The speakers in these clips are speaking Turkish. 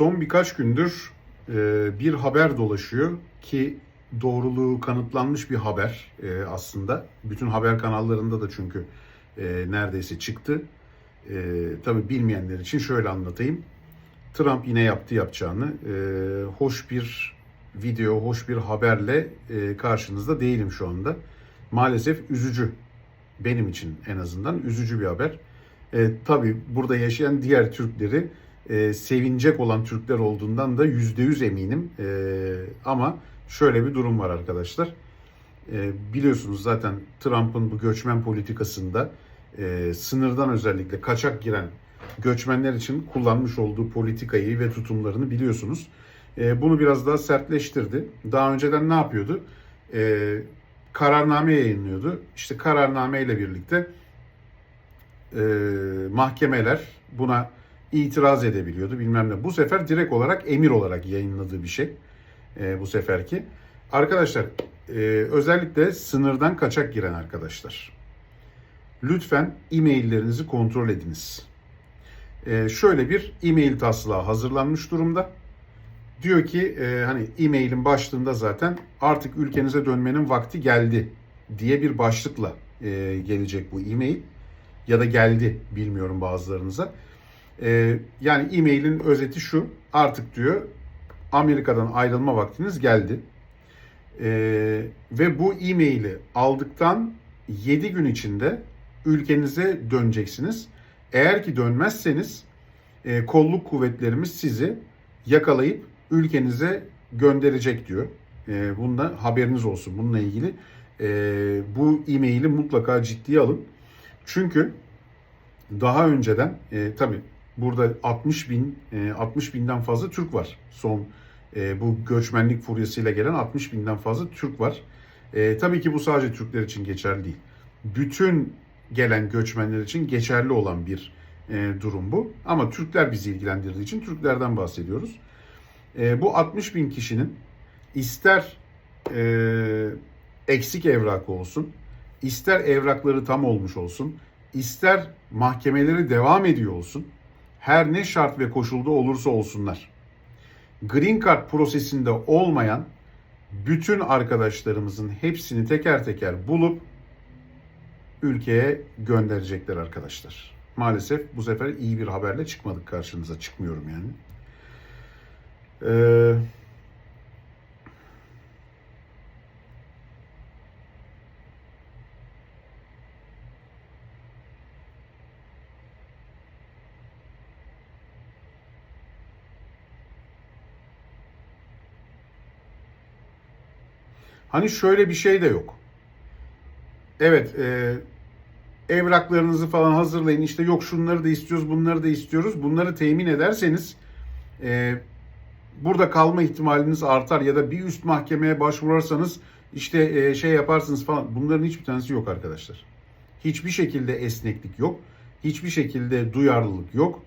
Son birkaç gündür e, bir haber dolaşıyor ki doğruluğu kanıtlanmış bir haber e, aslında. Bütün haber kanallarında da çünkü e, neredeyse çıktı. Tabii bilmeyenler için şöyle anlatayım. Trump yine yaptı yapacağını. Hoş bir video, hoş bir haberle karşınızda değilim şu anda. Maalesef üzücü. Benim için en azından üzücü bir haber. E, tabii burada yaşayan diğer Türkleri e, sevinecek olan Türkler olduğundan da yüzde yüz eminim. E, ama şöyle bir durum var arkadaşlar. E, biliyorsunuz zaten Trump'ın bu göçmen politikasında e, sınırdan özellikle kaçak giren göçmenler için kullanmış olduğu politikayı ve tutumlarını biliyorsunuz. E, bunu biraz daha sertleştirdi. Daha önceden ne yapıyordu? E, kararname yayınlıyordu. İşte kararname ile birlikte e, mahkemeler buna itiraz edebiliyordu bilmem ne. Bu sefer direkt olarak emir olarak yayınladığı bir şey e, bu seferki. Arkadaşlar e, özellikle sınırdan kaçak giren arkadaşlar. Lütfen e-maillerinizi kontrol ediniz. E, şöyle bir e-mail taslağı hazırlanmış durumda. Diyor ki e, hani e-mailin başlığında zaten artık ülkenize dönmenin vakti geldi diye bir başlıkla e, gelecek bu e-mail ya da geldi bilmiyorum bazılarınıza. E, yani e-mailin özeti şu artık diyor Amerika'dan ayrılma vaktiniz geldi. E, ve bu e-maili aldıktan 7 gün içinde ülkenize döneceksiniz. Eğer ki dönmezseniz e, kolluk kuvvetlerimiz sizi yakalayıp ülkenize gönderecek diyor. E, bunda haberiniz olsun bununla ilgili. E, bu e-maili mutlaka ciddiye alın. Çünkü daha önceden e, tabii burada 60 bin e, 60 binden fazla Türk var. Son e, bu göçmenlik furyasıyla gelen 60 binden fazla Türk var. E, tabii ki bu sadece Türkler için geçerli değil. Bütün gelen göçmenler için geçerli olan bir e, durum bu. Ama Türkler bizi ilgilendirdiği için Türklerden bahsediyoruz. E, bu 60 bin kişinin ister e, eksik evrakı olsun, ister evrakları tam olmuş olsun, ister mahkemeleri devam ediyor olsun, her ne şart ve koşulda olursa olsunlar. Green Card prosesinde olmayan bütün arkadaşlarımızın hepsini teker teker bulup ülkeye gönderecekler arkadaşlar. Maalesef bu sefer iyi bir haberle çıkmadık karşınıza. Çıkmıyorum yani. Ee, Hani şöyle bir şey de yok. Evet, e, evraklarınızı falan hazırlayın. İşte yok şunları da istiyoruz, bunları da istiyoruz. Bunları temin ederseniz e, burada kalma ihtimaliniz artar ya da bir üst mahkemeye başvurursanız işte e, şey yaparsınız falan. Bunların hiçbir tanesi yok arkadaşlar. Hiçbir şekilde esneklik yok. Hiçbir şekilde duyarlılık yok.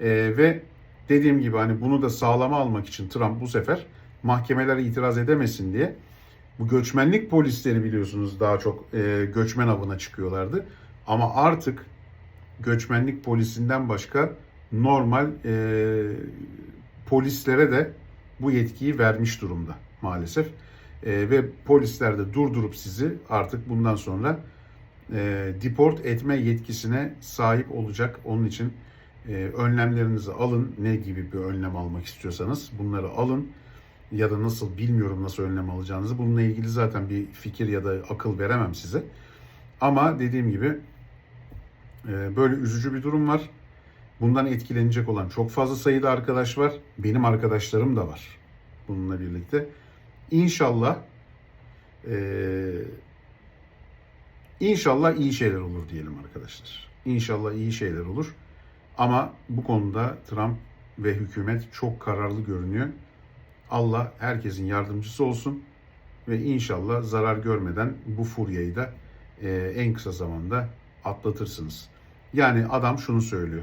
E, ve dediğim gibi hani bunu da sağlama almak için Trump bu sefer mahkemeler itiraz edemesin diye bu göçmenlik polisleri biliyorsunuz daha çok e, göçmen avına çıkıyorlardı. Ama artık göçmenlik polisinden başka normal e, polislere de bu yetkiyi vermiş durumda maalesef. E, ve polisler de durdurup sizi artık bundan sonra e, deport etme yetkisine sahip olacak. Onun için e, önlemlerinizi alın. Ne gibi bir önlem almak istiyorsanız bunları alın ya da nasıl bilmiyorum nasıl önlem alacağınızı. Bununla ilgili zaten bir fikir ya da akıl veremem size. Ama dediğim gibi e, böyle üzücü bir durum var. Bundan etkilenecek olan çok fazla sayıda arkadaş var. Benim arkadaşlarım da var bununla birlikte. İnşallah e, inşallah iyi şeyler olur diyelim arkadaşlar. İnşallah iyi şeyler olur. Ama bu konuda Trump ve hükümet çok kararlı görünüyor. Allah herkesin yardımcısı olsun ve inşallah zarar görmeden bu furyayı da e, en kısa zamanda atlatırsınız. Yani adam şunu söylüyor.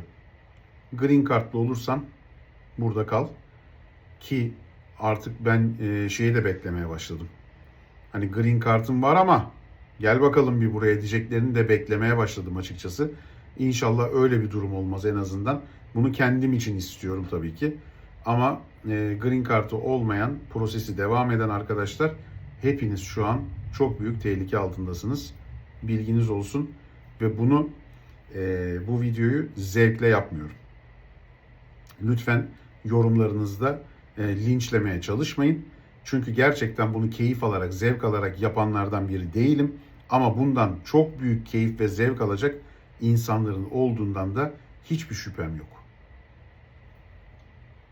Green Card'lı olursan burada kal ki artık ben e, şeyi de beklemeye başladım. Hani Green Card'ım var ama gel bakalım bir buraya diyeceklerini de beklemeye başladım açıkçası. İnşallah öyle bir durum olmaz en azından. Bunu kendim için istiyorum tabii ki. Ama e, green kartı olmayan, prosesi devam eden arkadaşlar hepiniz şu an çok büyük tehlike altındasınız. Bilginiz olsun ve bunu e, bu videoyu zevkle yapmıyorum. Lütfen yorumlarınızda e, linçlemeye çalışmayın. Çünkü gerçekten bunu keyif alarak, zevk alarak yapanlardan biri değilim. Ama bundan çok büyük keyif ve zevk alacak insanların olduğundan da hiçbir şüphem yok.